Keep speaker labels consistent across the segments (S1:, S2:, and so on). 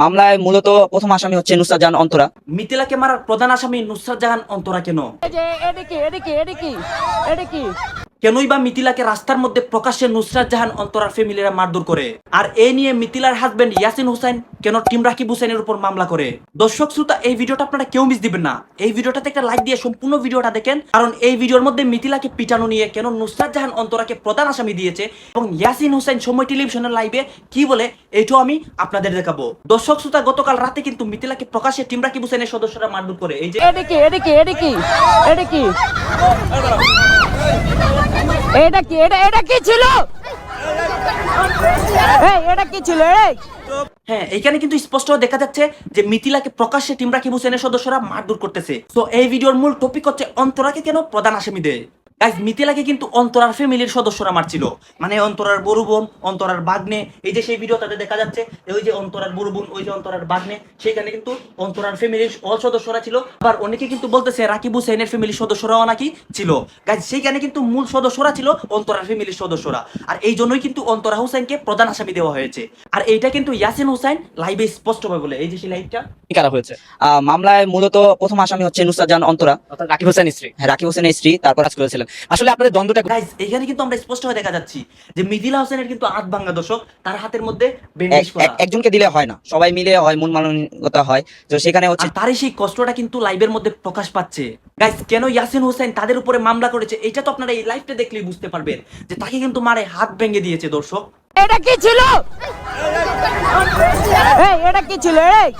S1: মামলায় মূলত প্রথম আসামি হচ্ছে নুসরাত জাহান অন্তরা।
S2: মিথিলাকে মারার প্রধান আসামি নুসরাত জাহান অন্তরা কেন?
S3: এদিকে এদিকে এদিকে কি
S2: কেনই বা মিথিলাকে রাস্তার মধ্যে প্রকাশ্যে নুসরাত জাহান অন্তরার ফ্যামিলিরা মারধর করে? আর এই নিয়ে মিথিলার হাজবেন্ড ইয়াসিন হোসেন কেন টিম রাকিব হোসেনের উপর মামলা করে? দর্শক শ্রোতা, এই ভিডিওটা আপনারা কেউ মিস দিবেন না। এই ভিডিওটাতে একটা লাইক দিয়ে সম্পূর্ণ ভিডিওটা দেখেন। কারণ এই ভিডিওর মধ্যে মিথিলাকে পিটানো নিয়ে কেন নুসরাত জাহান অন্তরাকে প্রধান আসামি দিয়েছে এবং ইয়াসিন হোসেন সময় টেলিভিশনের লাইভে কি বলে, এইটাও আমি আপনাদের দেখাবো। দর্শক শ্রোতা, গতকাল রাতে কিন্তু মিথিলাকে প্রকাশ্যে টিম রাকিব হোসেনের সদস্যরা মারধর করে। এই যে
S3: এটা কি এটা কি কি কি এটা কি, এটা এটা কি ছিল?
S2: হ্যাঁ এখানে কিন্তু স্পষ্ট দেখা যাচ্ছে যে মিথিলাকে প্রকাশ্যে টিম রাকিব হোসেনের সদস্যরা মারধর করতেছে। তো এই ভিডিওর মূল টপিক হচ্ছে অন্তরাকে কেন প্রধান আসামি দেয়? গাইজ মিথিলাকে কিন্তু অন্তরার ফ্যামিলির সদস্যরা মারছিল। মানে অন্তরার বড় বোন অন্তরার বাগ্নে। এই যে সেই ভিডিওটাতে দেখা যাচ্ছে ওই যে অন্তরার বড় বোন ওই যে অন্তরার বাগ্নে সেখানে কিন্তু অন্তরার ফ্যামিলির অল সদস্যরা ছিল। আবার অনেকে কিন্তু বলতেছে রাকিব হুসেনের ফ্যামিলির সদস্যরাও নাকি ছিল। গাইজ সেইখানে কিন্তু মূল সদস্যরা ছিল অন্তরার ফ্যামিলির সদস্যরা। আর এই জন্যই কিন্তু অন্তরা হুসেনকে প্রধান আসামি দেওয়া হয়েছে। আর এইটা কিন্তু ইয়াসিন হুসাইন লাইভে স্পষ্টভাবে বলে। এই যে সেই লাইভটা
S1: হয়েছে? মামলায় মূলত প্রথম আসামি হচ্ছে নুসরাত জাহান অন্তরা
S4: রাকিব হোসেন স্ত্রী।
S1: হ্যাঁ, রাকিব হোসেনের স্ত্রী তারপর কাজ করেছিলেন।
S4: আসলে আপনাদের দ্বন্দ্বটা
S2: গাইজ এখানে কিন্তু আমরা স্পষ্ট হয়ে দেখা যাচ্ছি যে মিথিলা হোসেনের কিন্তু হাত ভাঙ্গা দর্শক তার হাতের মধ্যে
S1: এক-
S2: করা।
S1: একজনকে দিলে হয় না। সবাই মিলে হয় মন মানসিকতা হয়। তো সেখানে হচ্ছে
S2: তারই সেই কষ্টটা কিন্তু লাইভের মধ্যে প্রকাশ পাচ্ছে। গাইজ কেন ইয়াসিন হোসেন তাদের উপরে মামলা করেছে এটা তো আপনারা এই লাইভটা দেখলেই বুঝতে পারবেন যে তাকে কিন্তু মারে হাত ভেঙে দিয়েছে দর্শক।
S3: এটা কি ছিল? এই এটা কি ছিল? এই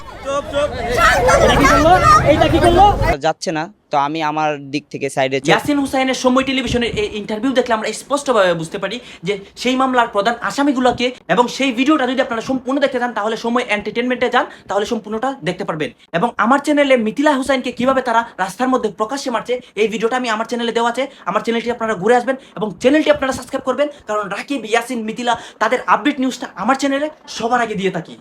S1: যাচ্ছে না। তো আমি আমার দিক থেকে সাইডে
S2: ইয়াসিন হুসাইনের সময় টেলিভিশনের এই ইন্টারভিউ দেখলে আমরা স্পষ্টভাবে বুঝতে পারি যে সেই মামলার প্রধান আসামিগুলোকে এবং সেই ভিডিওটা যদি আপনারা সম্পূর্ণ দেখতে চান, তাহলে সময় এন্টারটেনমেন্টে যান, তাহলে সম্পূর্ণটা দেখতে পারবেন। এবং আমার চ্যানেলে মিথিলা হুসাইনকে কীভাবে তারা রাস্তার মধ্যে প্রকাশ্যে মারছে, এই ভিডিওটা আমি আমার চ্যানেলে দেওয়া আছে। আমার চ্যানেলটি আপনারা ঘুরে আসবেন এবং চ্যানেলটি আপনারা সাবস্ক্রাইব করবেন, কারণ রাকিব, ইয়াসিন, মিথিলা তাদের আপডেট নিউজটা আমার চ্যানেলে সবার আগে দিয়ে থাকি।